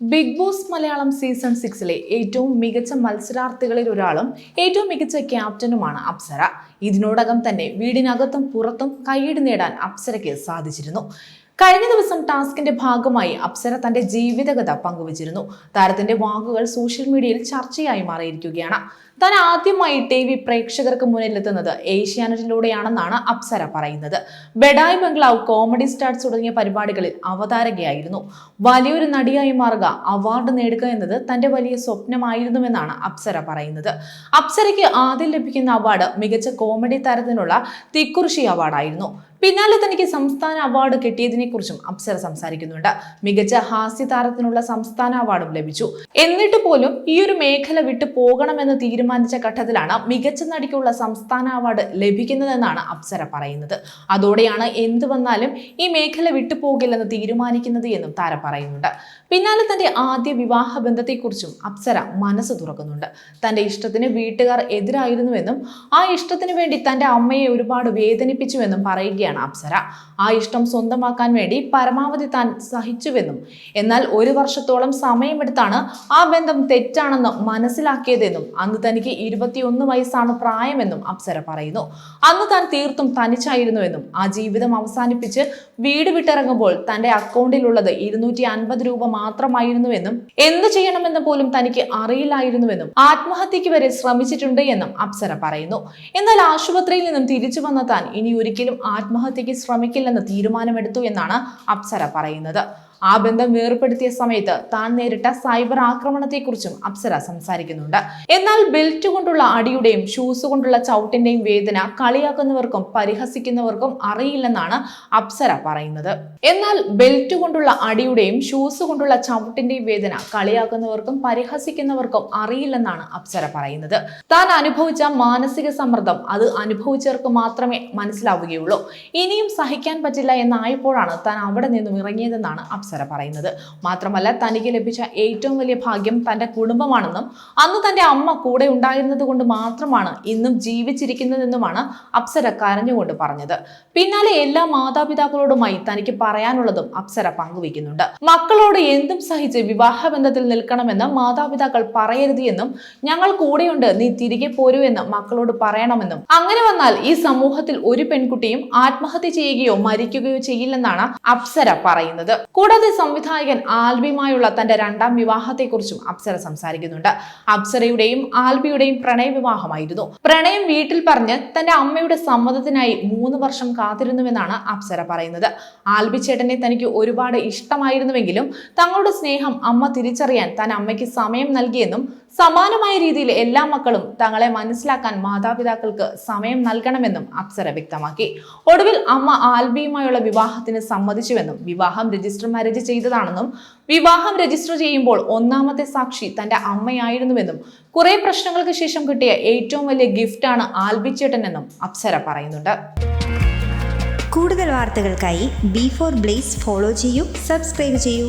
Big Boss Malayalam season സിക്സിലെ ഏറ്റവും മികച്ച മത്സരാർത്ഥികളിൽ ഒരാളും ഏറ്റവും മികച്ച ക്യാപ്റ്റനുമാണ് അപ്സര. ഇതിനോടകം തന്നെ വീടിനകത്തും പുറത്തും കൈയ്യടി നേടാൻ അപ്സരയ്ക്ക് സാധിച്ചിരുന്നു. കഴിഞ്ഞ ദിവസം ടാസ്കിന്റെ ഭാഗമായി അപ്സര തന്റെ ജീവിതകഥ പങ്കുവച്ചിരുന്നു. താരത്തിന്റെ വാക്കുകൾ സോഷ്യൽ മീഡിയയിൽ ചർച്ചയായി മാറിയിരിക്കുകയാണ്. താൻ ആദ്യമായി ടി വി പ്രേക്ഷകർക്ക് മുന്നിലെത്തുന്നത് ഏഷ്യാനെറ്റിലൂടെയാണെന്നാണ് അപ്സര പറയുന്നത്. ബെഡായ് ബംഗ്ലാവ് കോമഡി സ്റ്റാർസ് തുടങ്ങിയ പരിപാടികളിൽ അവതാരകയായിരുന്നു. വലിയൊരു നടിയായി മാറുക അവാർഡ് നേടുക എന്നത് തന്റെ വലിയ സ്വപ്നമായിരുന്നുവെന്നാണ് അപ്സര പറയുന്നത്. അപ്സരയ്ക്ക് ആദ്യം ലഭിക്കുന്ന അവാർഡ് മികച്ച കോമഡി താരത്തിനുള്ള തിക്കുറിശി അവാർഡായിരുന്നു. പിന്നാലെ തനിക്ക് സംസ്ഥാന അവാർഡ് കിട്ടിയതിനെ കുറിച്ചും അപ്സര സംസാരിക്കുന്നുണ്ട്. മികച്ച ഹാസ്യ താരത്തിനുള്ള സംസ്ഥാന അവാർഡും ലഭിച്ചു. എന്നിട്ട് പോലും ഈ ഒരു മേഖല വിട്ടു പോകണമെന്ന് തീരുമാനിച്ച ഘട്ടത്തിലാണ് മികച്ച നടിക്കുള്ള സംസ്ഥാന അവാർഡ് ലഭിക്കുന്നതെന്നാണ് അപ്സര പറയുന്നത്. അതോടെയാണ് എന്തു വന്നാലും ഈ മേഖല വിട്ടുപോകില്ലെന്ന് തീരുമാനിക്കുന്നത് എന്നും താര പറയുന്നുണ്ട്. പിന്നാലെ തന്റെ ആദ്യ വിവാഹ ബന്ധത്തെക്കുറിച്ചും അപ്സര മനസ്സ് തുറക്കുന്നുണ്ട്. തന്റെ ഇഷ്ടത്തിന് വീട്ടുകാർ എതിരായിരുന്നുവെന്നും ആ ഇഷ്ടത്തിന് വേണ്ടി തന്റെ അമ്മയെ ഒരുപാട് വേദനിപ്പിച്ചുവെന്നും പറയുകയാണ് അപ്സര. ആ ഇഷ്ടം സ്വന്തമാക്കാൻ വേണ്ടി പരമാവധി താൻ സഹിച്ചുവെന്നും എന്നാൽ ഒരു വർഷത്തോളം സമയമെടുത്താണ് ആ ബന്ധം തെറ്റാണെന്ന് മനസ്സിലാക്കിയതെന്നും അന്ന് തനിക്ക് ഇരുപത്തിയൊന്ന് വയസ്സാണ് പ്രായമെന്നും അപ്സര പറയുന്നു. അന്ന് താൻ തീർത്തും തനിച്ചായിരുന്നുവെന്നും ആ ജീവിതം അവസാനിപ്പിച്ച് വീട് വിട്ടിറങ്ങുമ്പോൾ തന്റെ അക്കൗണ്ടിലുള്ളത് ഇരുന്നൂറ്റി അൻപത് രൂപ മാത്രമായിരുന്നുവെന്നും എന്ത് ചെയ്യണമെന്ന് പോലും തനിക്ക് അറിയില്ലായിരുന്നുവെന്നും ആത്മഹത്യക്ക് വരെ ശ്രമിച്ചിട്ടുണ്ട് എന്നും അപ്സര പറയുന്നു. എന്നാൽ ആശുപത്രിയിൽ നിന്നും തിരിച്ചു വന്ന താൻ ഇനി ഒരിക്കലും ആത്മഹത്യക്ക് ശ്രമിക്കില്ലെന്ന് തീരുമാനമെടുത്തു എന്നാണ് അപ്സര പറയുന്നത്. ആ ബന്ധം വേർപ്പെടുത്തിയ സമയത്ത് താൻ നേരിട്ട സൈബർ ആക്രമണത്തെക്കുറിച്ചും അപ്സര സംസാരിക്കുന്നുണ്ട്. എന്നാൽ ബെൽറ്റ് കൊണ്ടുള്ള അടിയുടെയും ഷൂസ് കൊണ്ടുള്ള ചവിട്ടിന്റെയും വേദന കളിയാക്കുന്നവർക്കും പരിഹസിക്കുന്നവർക്കും അറിയില്ലെന്നാണ് അപ്സര പറയുന്നത്. എന്നാൽ ബെൽറ്റ് കൊണ്ടുള്ള അടിയുടെയും ഷൂസ് കൊണ്ടുള്ള ചവിട്ടിന്റെയും വേദന കളിയാക്കുന്നവർക്കും പരിഹസിക്കുന്നവർക്കും അറിയില്ലെന്നാണ് അപ്സര പറയുന്നത്. താൻ അനുഭവിച്ച മാനസിക സമ്മർദ്ദം അത് അനുഭവിച്ചവർക്ക് മാത്രമേ മനസ്സിലാവുകയുള്ളൂ. ഇനിയും സഹിക്കാൻ പറ്റില്ല എന്നായപ്പോഴാണ് താൻ അവിടെ നിന്നും ഇറങ്ങിയതെന്നാണ് അപ്സര പറയുന്നത്. മാത്രമല്ല തനിക്ക് ലഭിച്ച ഏറ്റവും വലിയ ഭാഗ്യം തന്റെ കുടുംബമാണെന്നും അന്ന് തന്റെ അമ്മ കൂടെ ഉണ്ടായിരുന്നത് കൊണ്ട് മാത്രമാണ് ഇന്നും ജീവിച്ചിരിക്കുന്നതെന്നുമാണ് അപ്സര കരഞ്ഞുകൊണ്ട് പറഞ്ഞത്. പിന്നാലെ എല്ലാ മാതാപിതാക്കളോടുമായി തനിക്ക് പറയാനുള്ളതും അപ്സര പങ്കുവയ്ക്കുന്നുണ്ട്. മക്കളോട് എന്തും സഹിച്ച് വിവാഹബന്ധത്തിൽ നിൽക്കണമെന്ന് മാതാപിതാക്കൾ പറയരുത് എന്നും ഞങ്ങൾ കൂടെയുണ്ട് നീ തിരികെ പോരൂ എന്ന് മക്കളോട് പറയണമെന്നും. അങ്ങനെ വന്നാൽ ഈ സമൂഹത്തിൽ ഒരു പെൺകുട്ടിയും ആത്മഹത്യ ചെയ്യുകയോ മരിക്കുകയോ ചെയ്യില്ലെന്നാണ് അപ്സര പറയുന്നത്. കൂടാതെ സംവിധായകൻ ആൽബിയുമായുള്ള തന്റെ രണ്ടാം വിവാഹത്തെക്കുറിച്ചും അപ്സര സംസാരിക്കുന്നുണ്ട്. അപ്സരയുടെയും ആൽബിയുടെയും പ്രണയ വിവാഹമായിരുന്നു. പ്രണയം വീട്ടിൽ പറഞ്ഞ് തന്റെ അമ്മയുടെ സമ്മതത്തിനായി മൂന്ന് വർഷം കാത്തിരുന്നുവെന്നാണ് അപ്സര പറയുന്നത്. ആൽബി ചേട്ടനെ തനിക്ക് ഒരുപാട് ഇഷ്ടമായിരുന്നുവെങ്കിലും തങ്ങളുടെ സ്നേഹം അമ്മ തിരിച്ചറിയാൻ താൻ അമ്മയ്ക്ക് സമയം നൽകിയെന്നും സമാനമായ രീതിയിൽ എല്ലാ മക്കളും തങ്ങളെ മനസ്സിലാക്കാൻ മാതാപിതാക്കൾക്ക് സമയം നൽകണമെന്നും അപ്സര വ്യക്തമാക്കി. ഒടുവിൽ അമ്മ ആൽബിയുമായുള്ള വിവാഹത്തിന് സമ്മതിച്ചുവെന്നും വിവാഹം രജിസ്റ്റർ മാരേജ് ചെയ്തതാണെന്നും വിവാഹം രജിസ്റ്റർ ചെയ്യുമ്പോൾ ഒന്നാമത്തെ സാക്ഷി തന്റെ അമ്മയായിരുന്നുവെന്നും കുറെ പ്രശ്നങ്ങൾക്ക് ശേഷം കിട്ടിയ ഏറ്റവും വലിയ ഗിഫ്റ്റാണ് ആൽബി ചേട്ടനെന്നും അപ്സര പറയുന്നുണ്ട്. കൂടുതൽ വാർത്തകൾക്കായി ബി ഫോർ ബ്ലേസ് ഫോളോ ചെയ്യൂ സബ്സ്ക്രൈബ് ചെയ്യൂ.